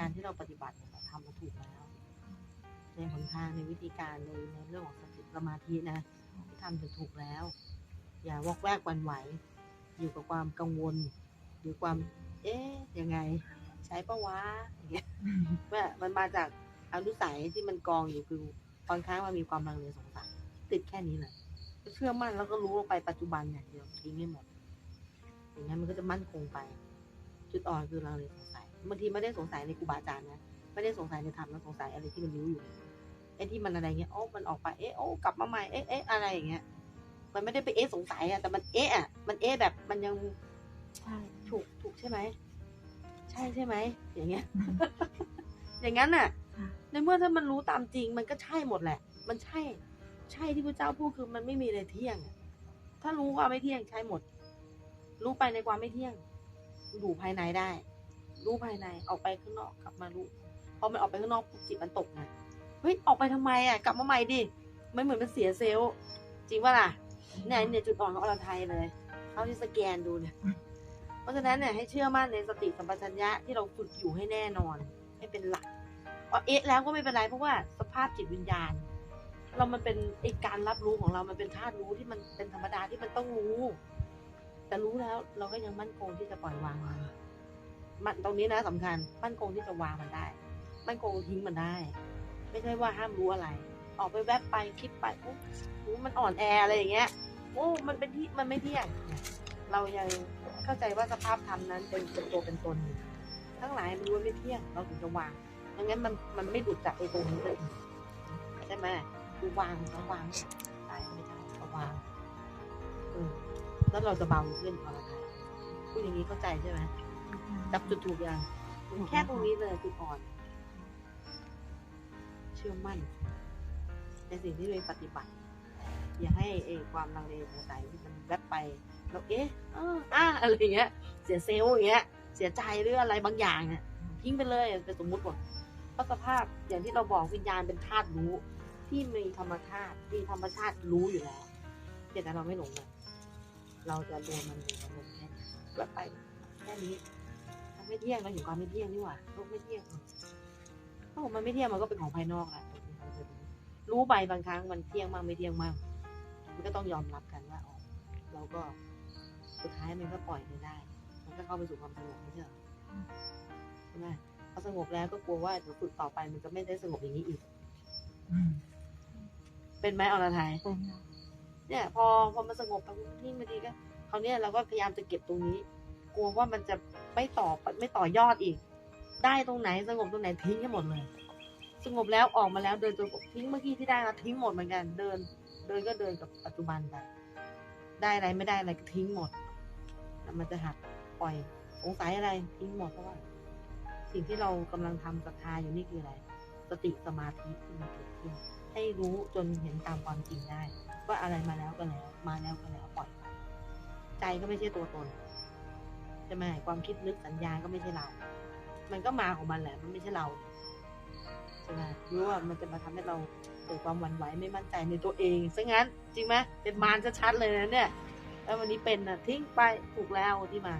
การที่เราปฏิบัติเนี่ยเราทำมาถูกแล้วในหนทางในวิธีการในในเรื่องของสติสมาธินะที่ทำจะถูกแล้ว อย่าวอกแวกวันไหว อยู่กับความกังวลหรือความ เอ๊ะยังไง ใช้ปะวะอย่างเงี้ยว่ามันมาจากอนุสัยที่มันกองอยู่คือบางครั้งมันมีความลังเลสงสัยติดแค่นี้แหละเชื่อมั่นแล้วก็รู้ลงไปปัจจุบันอย่างเดียวทิ้งให้หมดอย่างนั้นมันก็จะมั่นคงไป จุดอ่อนคือลังเลสงสัย บางทีไม่ได้สงสัยในครูบาอาจารย์นะไม่ได้สงสัยในธรรมนะสงสัยอะไรที่มันรู้อยู่ไอ้ที่มันอะไรเงี้ยโอ้มันออกไปเอ๊ะโอ้กลับมาใหม่เอ๊ะเอ๊ะอะไรอย่างเงี้ย มันไม่ได้ไปเอ๊ะสงสัยอะแต่มันเอ๊ะอะมันเอ๊ะแบบมันยังใช่ถูกถูกใช่ไหมใช่ใช่ไหมอย่างเงี้ย อย่างนั้นน่ะ ในเมื่อถ้ามันรู้ตามจริง มันก็ใช่หมดแหละ มันใช่ ใช่ที่พระเจ้าพูดคือมันไม่มีอะไรเที่ยงอะถ้ารู้ความไม่เที่ยงใช่หมด รู้ไปในความไม่เที่ยงดูภายในได้ รู้ภายในออกไปข้างนอกกลับมารู้พอมันออกไปข้างนอกจิตมันตกไงเฮ้ยออกไปทำไมอะกลับมาใหม่ดิไม่เหมือนมันเสียเซลล์จริงป่ะล่ะเนี่ยเนี่ยจุดอ่อนของอรไทยเลยเขาที่สแกนดูเนี่ย เพราะฉะนั้นเนี่ยให้เชื่อมั่นในสติสัมปชัญญะที่เราฝึกอยู่ให้แน่นอนให้เป็นหลักพอเอ๊ะแล้วก็ไม่เป็นไรเพราะว่าสภาพจิตวิญญาณ เรามันเป็นไอการรับรู้ของเรามันเป็นธาตุรู้ที่มันเป็นธรรมดาที่มันต้องรู้ แต่รู้แล้วเราก็ยังมั่นคงที่จะปล่อยวาง มันตรงนี้นะสำคัญมั่นคงที่จะวางมันได้ มั่นคงทิ้งมันได้ ไม่ใช่ว่าห้ามรู้อะไร ออกไปแวบไปคิดไปโอ้โหมันอ่อนแออะไรอย่างเงี้ยโอ้มันเป็นที่มันไม่เที่ยงเรายังเข้าใจว่าสภาพธรรมนั้นเป็นเป็นตัวเป็นตนทั้งหลายมันรู้ไม่เที่ยง เราถึงจะวางไม่งั้นมันมันไม่ดุดจากไอ้ตรงนี้เลยใช่ไหมคือวางต้องวางได้ไม่ได้ก็วางเออแล้วเราจะเบาขึ้นพอละค่ะพูดอย่างนี้เข้าใจใช่ไหม จับจุดถูกยังแค่ตรงนี้เลยจุดอ่อน เชื่อมั่น ในสิ่งที่ตัวเองปฏิบัติ อย่าให้เออความลังเลสงสัยที่มันแวบไปเราเอ๊ะเอออะอะไรอย่างเงี้ย เสียเซลล์อย่างเงี้ย เสียใจหรืออะไรบางอย่างเนี่ยทิ้งไปเลยเป็นสมมุติหมดเพราะสภาพอย่างที่เราบอกวิญญาณเป็นธาตุรู้ที่มีธรรมชาติที่ธรรมชาติรู้อยู่แล้วเพียงแต่เราไม่หลงมันเราจะรวมมันอยู่กับลมแค่นี้แวบไปแค่นี้มัน ไม่เที่ยงเราเห็นความไม่เที่ยงนี่หว่าโลกไม่เที่ยงถ้าผมมันไม่เที่ยงมันก็เป็นของภายนอกแหละรู้ไปบางครั้งมันเที่ยงมากไม่เที่ยงมากมันก็ต้องยอมรับกันว่าอ๋อเราก็สุดท้ายมันก็ปล่อยไม่ได้ มันก็เข้าไปสู่ความสงบไม่ใช่ใช่ไหมพอสงบแล้วก็กลัวว่าเดี๋ยวฝึกต่อไปมันจะไม่ได้สงบอย่างนี้อีกเป็นไหมอรไทยเป็นเนี่ย พอพอมันสงบไปนิ่งมาดีก็คราวนี้เราก็พยายามจะเก็บตรงนี้ กลัวว่ามันจะ ไม่ต่อไม่ต่อยอดอีก ได้ตรงไหนสงบตรงไหนทิ้งให้หมดเลย สงบแล้วออกมาแล้วเดินจนทิ้งเมื่อกี้ที่ได้เราทิ้งหมดเหมือนกัน เดิน เดินก็เดินกับปัจจุบันไปได้อะไรไม่ได้อะไรก็ทิ้งหมดแล้วมันจะหักปล่อยสงสัยอะไรทิ้งหมดเพราะว่า สิ่งที่เรากำลังทำศรัทธาอยู่นี่คืออะไร สติสมาธิที่มันเกิดขึ้น ให้รู้จนเห็นตามความจริงได้ ว่าอะไรมาแล้วก็แล้ว มาแล้วก็แล้วปล่อยไปใจก็ไม่ใช่ตัวตน ช่ไหมความคิดนึกสัญญาก็ไม่ใช่เรา มันก็มาของมันแหละ มันไม่ใช่เราใช่ไหมรู้ว่ามันจะมาทำให้เราเกิดความหวั่นไหวไม่มั่นใจในตัวเองซะงั้น จริงไหมเป็นมารชัดๆเลยนะเนี่ยแล้ววันนี้เป็นนะทิ้งไปถูกแล้วที่มา